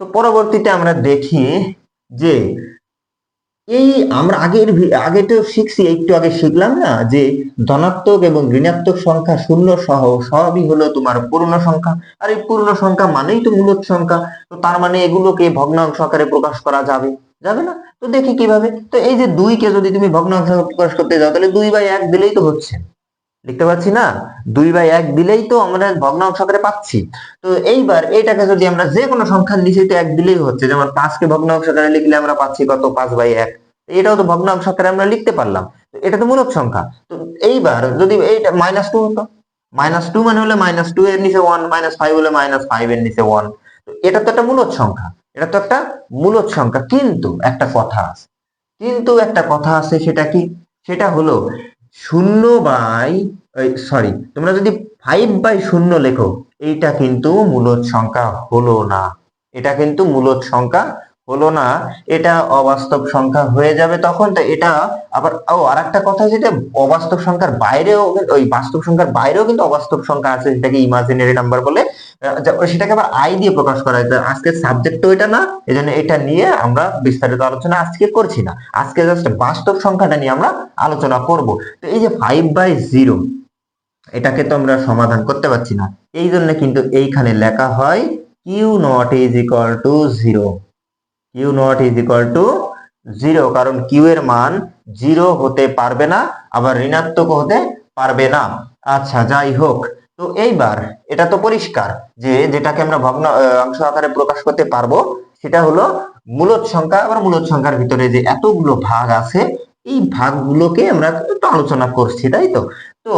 তো পরবর্তীতে আমরা দেখি যে এই আমরা আগের আগে তো শিখছি, একটু আগে শিখলাম না, যে ধনাত্মক এবং ঋণাত্মক সংখ্যা শূন্য সহ, সবই হলো তোমার পূর্ণ সংখ্যা। আর এই পূর্ণ সংখ্যা মানেই তো মূলত সংখ্যা। তো তার মানে এগুলোকে ভগ্নাংশ আকারে প্রকাশ করা যাবে। যাবে না? তো দেখি কীভাবে। তো এই যে দুইকে যদি তুমি ভগ্নাংশ প্রকাশ করতে যাও, তাহলে দুই বাই এক দিলেই তো হচ্ছে। দেখতে পারছি না? দুই বাই এক দিলেই তো আমরা ভগ্নাংশ আকারে পাচ্ছি। তো এইবার এটাকে যদি আমরা যে কোনো সংখ্যার নিচে তো এক দিলেই হচ্ছে, যেমন পাঁচকে ভগ্নাংশ আকারে লিখলে আমরা পাচ্ছি কত? পাঁচ বাই এক। এটাও তো ভগ্নাংশ আকারে আমরা লিখতে পারলাম। এটা তো মূলক সংখ্যা। তো এইবার যদি এইটা মাইনাস টু হতো। মাইনাস টু মানে হলে মাইনাস টু এর নিচে ওয়ান মাইনাস ফাইভ হলে মাইনাস ফাইভ এর নিচে ওয়ান এটা তো একটা মূলক সংখ্যা। এটা তো একটা মূলক সংখ্যা। কিন্তু একটা কথা আছে। কিন্তু একটা কথা আছে সেটা কি? সেটা হলো শূন্য বাই সরি তোমরা যদি ফাইভ বাই শূন্য লেখো, এইটা কিন্তু মূলত সংখ্যা হলো না। এটা কিন্তু মূলত সংখ্যা হলো না, এটা অবাস্তব সংখ্যা হয়ে যাবে তখন, তো এটা আবার, ও আর একটা কথা যেটা অবাস্তব সংখ্যার বাইরেও, ওই বাস্তব সংখ্যার বাইরেও কিন্তু অবাস্তব সংখ্যা আছে, যেটাকে ইমাজিনারি নাম্বার বলে। সেটাকে আবার আই দিয়ে প্রকাশ করা তো আজকের সাবজেক্ট তো এটা না, এজন্য এটা নিয়ে আমরা বিস্তারিত আলোচনা আজকে করছি না। আজকে জাস্ট বাস্তব সংখ্যাটা নিয়ে আমরা আলোচনা করব। তো এই যে ফাইভ বাই জিরো এটাকে তো আমরা সমাধান করতে পারছি না। এই জন্য কিন্তু এইখানে লেখা হয় Q not is equal to zero Q not is equal to zero, কারণ কিউ এর মান জিরো হতে পারবে না, আবার ঋণাত্মক হতে পারবে না। আচ্ছা যাই হোক, তো এইবার এটা তো পরিষ্কার যে যেটাকে আমরা ভগ্ন অংশ আকারে প্রকাশ করতে পারব, সেটা হলো মূলদ সংখ্যা আবার মূলদ সংখ্যার ভিতরে যে এতগুলো ভাগ আছে, এই ভাগগুলোকে আমরা একটু আলোচনা করছি, তাই তো? তো